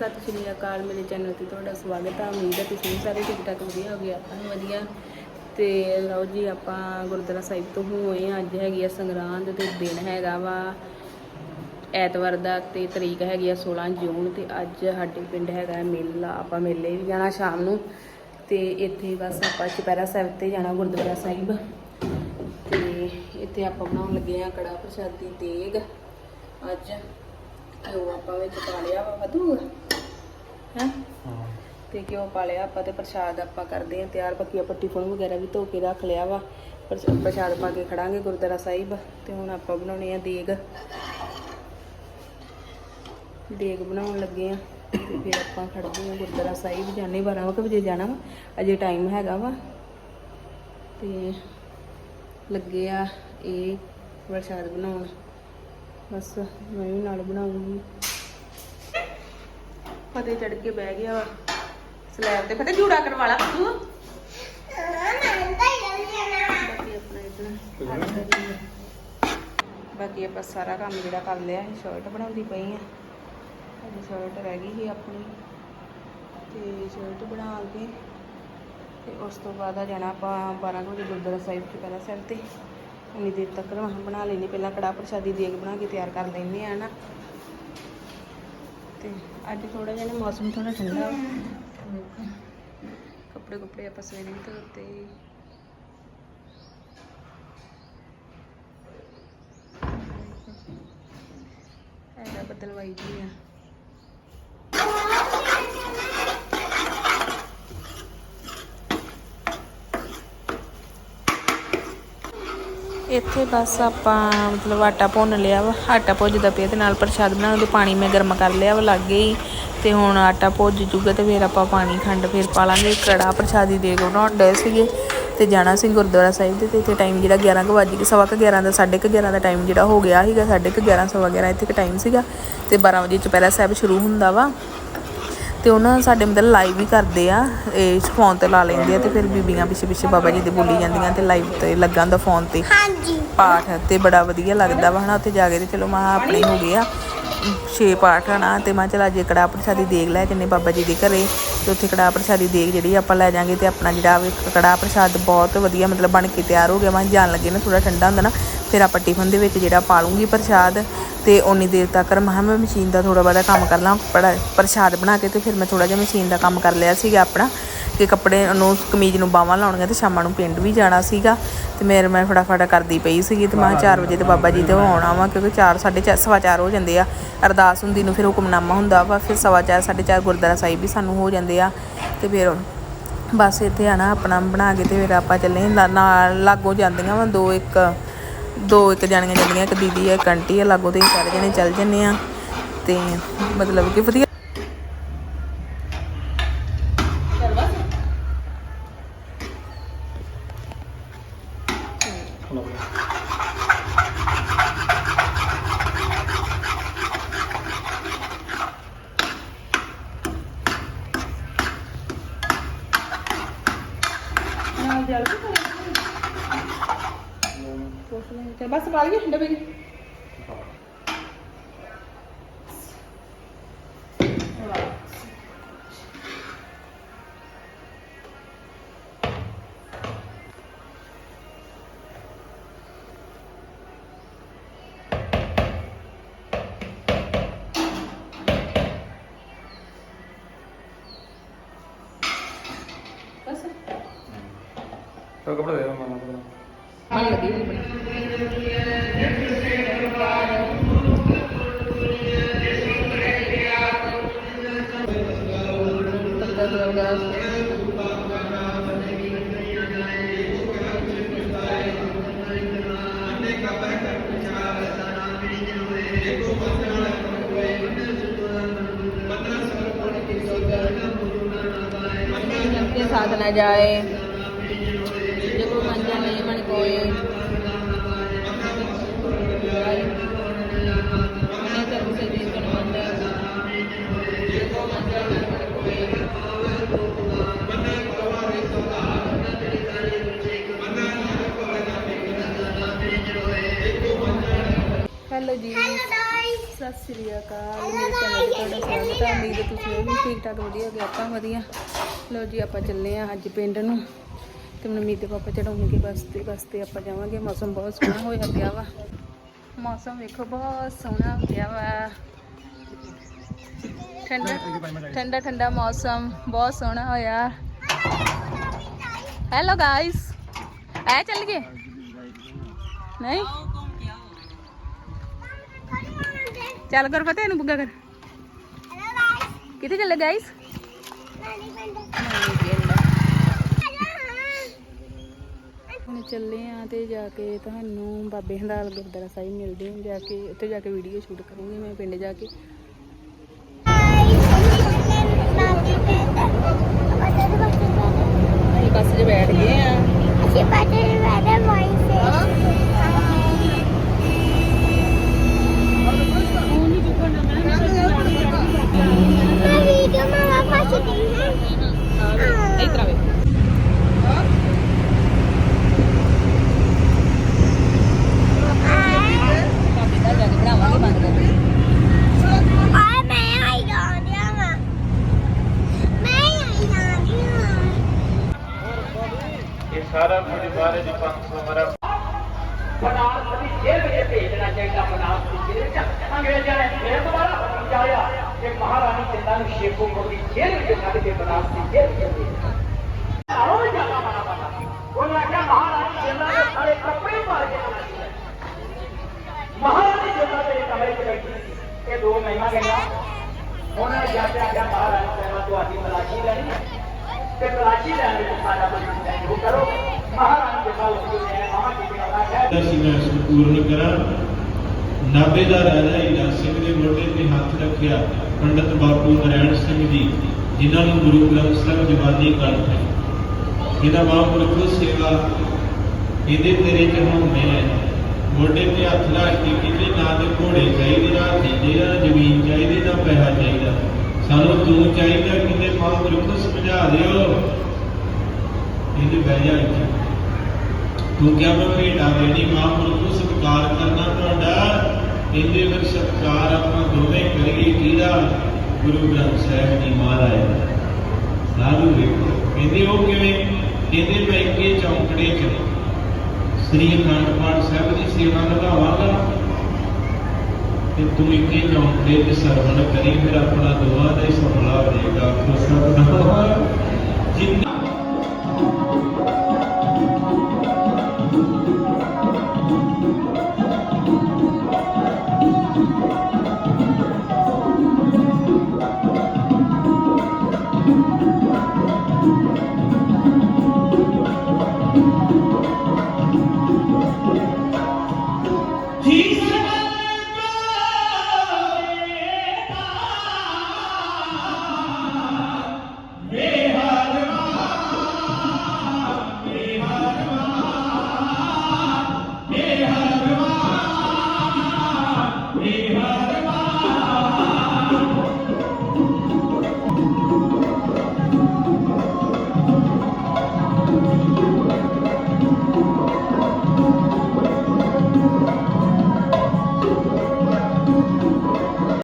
ਸਤਿ ਸ਼੍ਰੀ ਅਕਾਲ, ਮੇਰੇ ਚੈਨਲ ਤੇ ਤੁਹਾਡਾ ਸਵਾਗਤ ਹੈ ਉਮੀਦ ਹੈ ਤੁਸੀਂ ਵੀ ਸਾਰੇ ਠੀਕ ਠਾਕ ਵਧੀਆ ਹੋ ਗਿਆ ਆਪਾਂ ਨੂੰ ਵਧੀਆ। ਤੇ ਲਓ ਜੀ, ਆਪਾਂ ਗੁਰਦੁਆਰਾ ਸਾਹਿਬ ਤੋਂ ਹੋਏ ਹਾਂ। ਅੱਜ ਹੈਗੀ ਆ ਸੰਗਰਾਂਦ ਤੇ ਦਿਨ ਹੈਗਾ ਵਾ। ਐਤਵਾਰ ਦਾ ਤੇ ਤਰੀਕ ਹੈਗੀ ਆ 16 ਜੂਨ ਤੇ ਅੱਜ ਸਾਡੇ ਪਿੰਡ ਹੈਗਾ ਮੇਲਾ। ਆਪਾਂ ਮੇਲੇ ਵੀ ਜਾਣਾ ਸ਼ਾਮ ਨੂੰ। ਤੇ ਇੱਥੇ ਬਸ ਆਪਾਂ ਚੁਪਹਿਰਾ ਸਾਹਿਬ ਤੇ ਜਾਣਾ, ਗੁਰਦੁਆਰਾ ਸਾਹਿਬ। ਤੇ ਇੱਥੇ ਆਪਾਂ ਬਣਾਉਣ ਲੱਗੇ ਆ ਕੜਾ ਪ੍ਰਸ਼ਾਦੀ ਤੇਗ। ਅੱਜ ਉਹ ਆਪਾਂ ਵਿੱਚ ਪਾ ਲਿਆ ਵਾ, ਵਧੂ। ਹੈ? ਤੇ ਘਿਓ ਪਾ ਲਿਆ ਆਪਾਂ ਤੇ ਪ੍ਰਸ਼ਾਦ ਆਪਾਂ ਕਰਦੇ ਆ ਤਿਆਰ ਬਾਕੀ ਆਪਾਂ ਟਿਫਨ ਵਗੈਰਾ ਵੀ ਧੋ ਕੇ ਰੱਖ ਲਿਆ ਵਾ। ਪ੍ਰਸ਼- ਪ੍ਰਸ਼ਾਦ ਪਾ ਕੇ ਖੜਾਂਗੇ ਗੁਰਦੁਆਰਾ ਸਾਹਿਬ ਤੇ ਹੁਣ ਆਪਾਂ ਬਣਾਉਣੇ ਆ ਦੇਗ। ਦੇਗ ਬਣਾਉਣ ਲੱਗੇ ਆ ਤੇ ਫਿਰ ਆਪਾਂ ਖੜਦੇ ਆ ਗੁਰਦੁਆਰਾ ਸਾਹਿਬ। ਜਾਣੇ 12 ਕੁ ਵਜੇ ਜਾਣਾ ਵਾ ਅਜੇ ਟਾਈਮ ਹੈਗਾ ਵਾ। ਤੇ ਲੱਗੇ ਆ ਇਹ ਪ੍ਰਸ਼ਾਦ ਬਣਾਉਣ। ਬਸ ਮੈਂ ਵੀ ਨਾਲ ਬਣਾਉਂਗੀ। ਫਤਿਹ ਚੜ ਕੇ ਬਹਿ ਗਿਆ ਵਾ। ਸਲੈਬ ਤੇ ਫਤਿਹ ਜੂੜਾ ਕਰਵਾ ਲਾ ਤੂੰ ਬਾਕੀ ਆਪਾਂ ਸਾਰਾ ਕੰਮ ਜਿਹੜਾ ਕਰ ਲਿਆ ਹੈ ਸ਼ਰਟ ਬਣਾਉਂਦੀ ਪਈ ਆ। ਅਜੇ ਸ਼ਰਟ ਰਹਿ ਗਈ ਸੀ ਆਪਣੀ। ਤੇ ਸ਼ਰਟ ਬਣਾ ਕੇ ਤੇ ਉਸ ਤੋਂ ਬਾਅਦ ਆ ਜਾਣਾ ਆਪਾਂ 12 ਕੁ ਵਜੇ ਗੁਰਦੁਆਰਾ ਸਾਹਿਬ ਚੁਪਹਿਰਾ ਸਾਹਿਬ ਤੇ। ਉਨੀ ਦੇਰ ਤੱਕ ਮੈਂ ਬਣਾ ਲੈਣੀ ਪਹਿਲਾਂ ਕੜਾ ਪ੍ਰਸ਼ਾਦੀ ਦੇਗ ਬਣਾ ਕੇ ਤਿਆਰ ਕਰ ਲੈਂਦੇ ਆ ਨਾ ਤੇ ਅੱਜ ਥੋੜਾ ਜਿਹਾ ਨਾ ਮੌਸਮ ਥੋੜਾ ਠੰਡਾ ਵਾ। ਕੱਪੜੇ ਕੁਪੜੇ ਆਪਾਂ ਸਵੇਰੇ ਹੀ ਧੋਤੇ ਇਹਦਾ ਬਦਲਵਾਈ ਜੀ ਆ ਇੱਥੇ ਬਸ ਆਪਾਂ ਮਤਲਬ ਆਟਾ ਭੁੰਨ ਲਿਆ ਵਾ, ਆਟਾ ਭੁੱਜਦਾ ਪਿਆ ਤੇ ਨਾਲ ਪ੍ਰਸ਼ਾਦ ਬਣਾਉਣ ਦੇ ਪਾਣੀ ਮੈਂ ਗਰਮ ਕਰ ਲਿਆ ਵਾ, ਲੱਗ ਹੀ ਤੇ ਹੁਣ ਆਟਾ ਭੁੱਜ ਜੂਗਾ ਤੇ ਫਿਰ ਆਪਾਂ ਪਾਣੀ ਖੰਡ ਫਿਰ ਪਾ ਲਾਂਗੇ ਕੜਾ ਪ੍ਰਸ਼ਾਦੀ ਦੇ ਕੇ ਬਣਾਉਣ ਡਏ ਸੀਗੇ ਤੇ ਜਾਣਾ ਸੀ ਗੁਰਦੁਆਰਾ ਸਾਹਿਬ ਦੇ ਤੇ ਇੱਥੇ ਟਾਈਮ ਜਿਹੜਾ 11 ਕੁ ਵੱਜ ਕੇ ਸਵਾ ਕੁ 11 ਦਾ, ਸਾਢੇ ਕੁ 11 ਦਾ ਟਾਈਮ ਜਿਹੜਾ ਹੋ ਗਿਆ ਸੀਗਾ, ਸਾਢੇ ਕੁ 11 ਸਵਾ 11 ਇੱਥੇ ਕੁ ਟਾਈਮ ਸੀਗਾ ਤੇ 12 ਵਜੇ ਚੁਪਹਿਰਾ ਸਾਹਿਬ ਸ਼ੁਰੂ ਹੁੰਦਾ ਵਾ। ਤੇ ਉਹਨਾਂ ਸਾਡੇ ਮਤਲਬ ਲਾਈਵ ਵੀ ਕਰਦੇ ਆ ਇਹ ਫੋਨ ਤੇ ਲਾ ਲੈਂਦੇ ਆ ਤੇ ਫਿਰ ਬੀਬੀਆਂ ਪਿੱਛੇ ਪਿੱਛੇ ਬਾਬਾ ਜੀ ਦੇ ਬੋਲੀ ਜਾਂਦੀਆਂ ਤੇ ਲਾਈਵ ਤੇ ਲੱਗਾ ਹੁੰਦਾ ਫੋਨ ਤੇ। ਪਾਠ ਤੇ ਬੜਾ ਵਧੀਆ ਲੱਗਦਾ ਵਾ ਹਨਾ ਉੱਥੇ ਜਾ ਕੇ ਤੇ ਚਲੋ ਮਾ ਆਪਣੇ ਹੋ ਗਏ ਆ ਛੇ ਪਾਠ ਹਨਾ ਤੇ ਮੈਂ ਚਲ ਅੱਜ ਕੜਾ ਪ੍ਰਸ਼ਾਦੀ ਦੇਗ ਲੈ ਜੰਨੇ ਬਾਬਾ ਜੀ ਦੇ ਘਰੇ ਤੇ ਉੱਥੇ ਕੜਾ ਪ੍ਰਸ਼ਾਦੀ ਦੇਗ ਜਿਹੜੀ ਆਪਾਂ ਲੈ ਜਾਾਂਗੇ ਤੇ ਆਪਣਾ ਜਿਹੜਾ ਕੜਾ ਪ੍ਰਸ਼ਾਦ ਬਹੁਤ ਵਧੀਆ ਮਤਲਬ ਬਣ ਕੇ ਤਿਆਰ ਹੋ ਗਿਆ ਮੈਂ ਜਾਣ ਲੱਗੇ ਨਾ ਥੋੜਾ ਠੰਡਾ ਹੁੰਦਾ ਨਾ ਫਿਰ ਆਪਾਂ ਟਿਫਨ ਦੇ ਵਿੱਚ ਜਿਹੜਾ ਪਾ ਲੂੰਗੀ ਪ੍ਰਸ਼ਾਦ ਤੇ ਉਨੀ ਦੇਰ ਤੱਕ ਮੈਂ ਕਿਹਾ ਮੈਂ ਮਸ਼ੀਨ ਦਾ ਥੋੜਾ ਬਹੁਤਾ ਕੰਮ ਕਰ ਲਾਂ ਬੜਾ ਪ੍ਰਸ਼ਾਦ ਬਣਾ ਕੇ ਤੇ ਫਿਰ ਮੈਂ ਥੋੜਾ ਜਿਹਾ ਮਸ਼ੀਨ ਦਾ ਕੰਮ ਕਰ ਲਿਆ ਸੀਗਾ ਆਪਣਾ, ਕਿ ਕੱਪੜੇ ਨੂੰ ਕਮੀਜ਼ ਨੂੰ ਬਾਹਾਂ ਲਾਉਣੀਆਂ ਤੇ ਸ਼ਾਮਾਂ ਨੂੰ ਪਿੰਡ ਵੀ ਜਾਣਾ ਸੀਗਾ, ਤੇ ਮੇਰੇ ਮੈਂ ਫਟਾਫਟ ਕਰਦੀ ਪਈ ਸੀਗੀ ਤੇ ਮੈਂ 4 ਵਜੇ ਤੇ ਬਾਬਾ ਜੀ ਤੇ ਆਉਣਾ ਵਾ, ਕਿਉਂਕਿ 4 4:30 ਸਵਾ ਚਾਰ ਹੋ ਜਾਂਦੇ ਆ, ਅਰਦਾਸ ਹੁੰਦੀ ਨੂੰ ਫਿਰ ਹੁਕਮਨਾਮਾ ਹੁੰਦਾ ਵਾ, ਫਿਰ ਸਵਾ ਚਾਰ 4:30 ਗੁਰਦੁਆਰਾ ਸਾਹਿਬ ਵੀ ਸਾਨੂੰ ਹੋ ਜਾਂਦੇ ਆ, ਤੇ ਫਿਰ ਬਸ ਇੱਥੇ ਆਣਾ ਆਪਣਾ ਬਣਾ ਕੇ ਤੇ ਫਿਰ ਆਪਾਂ ਚੱਲੇ, ਨਾ- ਨਾਲ ਲਾਗੋਂ ਜਾਂਦੀਆਂ ਵਾ, ਦੋ, ਇੱਕ ਦੋ ਇੱਕ ਜਾਣੀਆਂ ਜਾਂਦੀਆਂ, ਇੱਕ ਦੀਦੀ ਹੈ ਇੱਕ ਆਂਟੀ ਹੈ ਲਾਗੋ ਤੇ ਸਾਰੇ ਜਣੇ ਚੱਲ ਜੰਨੇ ਆ। ਤੇ ਮਤਲਬ ਕਿ ਵਧੀਆ ਕਰੇ ਬਸ ਪਾ ਲਈਏ ਡੱਬੇ ਚ ਬਸ तो कपड़े दे दो मामा को ਮਨ ਲੱਗੀ ਹੋਈ ਬੜੀ के साथ न जाए देखो मंजा ਹੈਲੋ ਜੀ ਸਤਿ ਸ੍ਰੀ ਅਕਾਲ। ਮੇਰੇ ਚੈਨਲ ਤੁਹਾਡਾ ਸਵਾਗਤ ਹੈ। ਉਮੀਦ ਤੁਸੀਂ ਵੀ ਠੀਕ ਠਾਕ ਵਧੀਆ ਹੋ ਆਪਾਂ ਵਧੀਆ। ਲੋ ਜੀ ਆਪਾਂ ਚੱਲੇ ਆ ਅੱਜ ਪਿੰਡ ਨੂੰ। ਤੇ ਮਨਮੀਤ ਦੇ ਪਾਪਾ ਚੜਾਉਣਗੇ ਬੱਸ ਤੇ ਬੱਸ ਤੇ ਆਪਾਂ ਜਾਵਾਂਗੇ। ਮੌਸਮ ਬਹੁਤ ਸੋਹਣਾ ਹੋਇਆ ਪਿਆ ਵਾ। ਮੌਸਮ ਵੇਖੋ ਬਹੁਤ ਸੋਹਣਾ ਪਿਆ ਵਾ। ਠੰਡਾ ਠੰਡਾ ਠੰਡਾ ਮੌਸਮ ਬਹੁਤ ਸੋਹਣਾ ਹੋਇਆ। ਹੈਲੋ ਗਾਇਸ ਐ ਚੱਲ ਗਏ? ਨਹੀਂ? ਚੱਲ ਕਰ ਫਤਿਹ ਨੂੰ ਬੁੱਗਾ ਕਰ। ਕਿੱਥੇ ਚੱਲੇ ਗਾਇਸ ਹੁਣ ਚੱਲੇ ਆ ਤੇ ਜਾ ਕੇ ਤੁਹਾਨੂੰ ਬਾਬੇ ਹੰਦਾਲ ਗੁਰਦੁਆਰਾ ਸਾਹਿਬ ਮਿਲਦੇ ਹਾਂ ਜਾ ਕੇ ਉੱਥੇ ਜਾ ਕੇ ਵੀਡੀਓ ਸ਼ੂਟ ਕਰੂੰਗੀ ਮੈਂ ਪਿੰਡ ਜਾ ਕੇ। ਬੱਸ 'ਚ ਬੈਠ ਗਏ ਆ। ਇਸ ਤਰ੍ਹਾਂ ਵੇ ਬਾਬੇ ਦਾ ਜਾ ਕੇ ਬਣਾਵਾਂਗੇ ਬੰਦ ਕਰ ਇਹ ਸਾਰਾ ਪਰਿਵਾਰ ਹੈ ਜੀ 500 ਮਰਾ ਬਨਾਰਸ ਦੀ ਜੇਲ੍ਹ ਵਿੱਚ ਭੇਜਣਾ ਚਾਹੀਦਾ ਬਨਾਰਸ ਦੀ ਜੇਲ੍ਹ ਚ ਅੰਗਰੇਜ਼ਾਂ ਨੇ ਫੇਰ ਦੁਬਾਰਾ ਹੁਕਮ ਜਾਇਆ ਕਿ ਮਹਾਰਾਣੀ ਜਿੰਦਾਂ ਨੂੰ ਸ਼ੇਖੂਪੁਰ ਦੀ ਜੇਲ੍ਹ ਵਿੱਚ ਕੱਢ ਕੇ ਬਨਾਰਸ ਦੀ ਜੇਲ੍ਹ ਵਿੱਚ ਭੇਜਣਾ ਆਹੋ ਜਾਣਾ ਮਾਰਾ ਬਾਬਾ ਉਹਨੇ ਆਖਿਆ, ਮਹਾਰਾਣੀ ਜਿੰਦਾਂ ਦੇ ਸਾਰੇ ਕੱਪੜੇ ਪਾ ਕੇ ਮਹਾਰਾਣੀ ਜਿੰਦਾਂ ਦੇ ਕਮਰੇ 'ਚ ਬੈਠੀ ਸੀ। ਇਹ ਦੋ ਮਹੀਨਾ ਗਈਆਂ। ਉਹਨਾਂ ਨੇ ਜਾ ਕੇ ਆਖਿਆ, ਮਹਾਰਾਣੀ ਤੁਹਾਡੀ ਤਲਾਸ਼ੀ ਲੈਣੀ ਹੈ। ਤੇ ਤਲਾਸ਼ੀ ਲੈਣ ਵਿੱਚ ਸਾਡਾ ਮਦਦ ਉਹ ਕਰੋ। ਮਹਾਰਾਣੀ ਦੇ ਨਾਲ ਉਹ ਨੇ ਮਾਮਾ ਜੀ ਨੇ ਆਖਿਆ। ਦਾ ਸੀ ਕਰਾਂ। ਨਾਭੇ ਦਾ ਰਾਜਾ ਹੀਰਾ ਸਿੰਘ ਦੇ ਮੋਢੇ ਤੇ ਹੱਥ ਰੱਖਿਆ ਪੰਡਤ ਬਾਪੂ ਨਰੈਣ ਸਿੰਘ ਜੀ, ਜਿਨ੍ਹਾਂ ਨੂੰ ਗੁਰੂ ਗ੍ਰੰਥ ਸਾਹਿਬ ਜਵਾਨੀ ਕੰਠ ਹੈ। ਇਹਦਾ ਮਹਾਂਪੁਰਖ ਸੇਵਾ ਇਹਦੇ ਤੇਰੇ ਚੜਾਉਂਦੇ ਆ ਮੋਢੇ ਤੇ ਹੱਥ ਰੱਖ ਕੇ ਕਹਿੰਦੇ, ਨਾ ਤੇ ਘੋੜੇ ਚਾਹੀਦੇ, ਨਾ ਹਾਥੀ ਨਾ ਜ਼ਮੀਨ ਚਾਹੀਦੀ, ਨਾ ਪੈਸਾ ਚਾਹੀਦਾ। ਸਾਨੂੰ ਤੂੰ ਚਾਹੀਦਾ ਕਿਤੇ ਮਹਾਂਪੁਰਖ ਸਮਝਾ ਦਿਓ। ਇਹਦੇ ਬਹਿ ਜਾ ਇੱਥੇ। ਤੂੰ ਕਿਹਾ ਦੇਣੀ ਮਹਾਂਪੁਰਖ ਨੂੰ ਕਰਨਾ ਤੁਹਾਡਾ। ਇਹਦੇ ਵਿੱਚ ਸਤਿਕਾਰ ਆਪਾਂ ਦੋਵੇਂ ਕਰੀਏ ਕਿਹਦਾ? ਗੁਰੂ ਗ੍ਰੰਥ ਸਾਹਿਬ ਜੀ ਮਹਾਰਾਜ ਦਾ। ਸਾਧੂ ਵੇਖੋ, ਕਹਿੰਦੇ ਉਹ ਕਿਵੇਂ? ਕਹਿੰਦੇ ਮੈਂ ਇੱਕੇ ਚੌਂਕੜੇ 'ਚ ਸ੍ਰੀ ਅਖੰਡ ਪਾਠ ਸਾਹਿਬ ਦੀ ਸੇਵਾ ਨਿਭਾਵਾਂਗਾ ਤੇ ਤੂੰ ਇੱਕੇ ਚੌਂਕੜੇ 'ਚ ਸਰਵਣ ਕਰੀ, ਫਿਰ ਆਪਣਾ ਦੁਆ ਦਾ ਹੀ ਸਫਲਾ ਹੋ ਜਾਏਗਾ ਖੁਸ਼ਾ ਜਿੰਨਾ Amen.